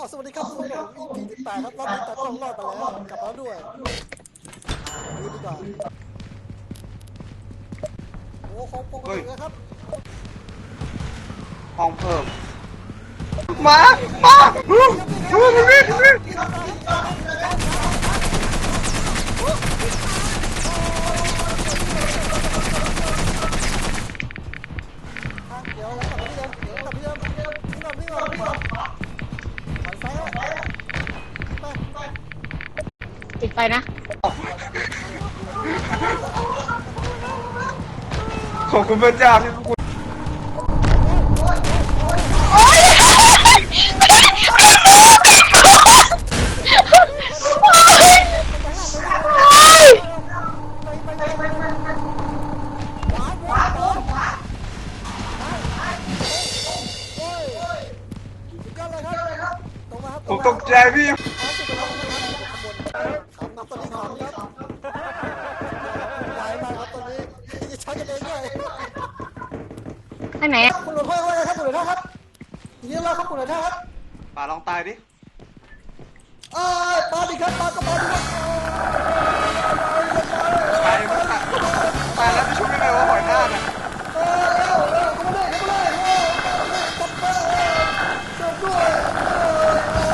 อ๋อสวัสดีครับพวกผม EP ที่แปดครับรอบนี้ตากล้องรอดมาแล้วกลับมาด้วยดูดีกว่าโอ้ของปกตินะครับห้องเพิ่ม มา มามามานี่นี่เดี๋ยวกลับมาที่เดิมเดี๋ยวกลับมาที่เดิมนี่ก่อนนี่ก่อนนี่ก่ ปิดไฟนะขอบคุณพระเจ้าที่พวกคุณก็เลยครับตรงมาครับผมตกใจพี่ ใช้กันเองด้วยทางไหนอะคุณหลวงพ่อว่าไงครับคุณหลวงพ่อครับยินดีต้อนรับครับคุณหลวงพ่อครับป่าลองตายดิเอ้ยมาดิครับมาก็มาดิครับใครมั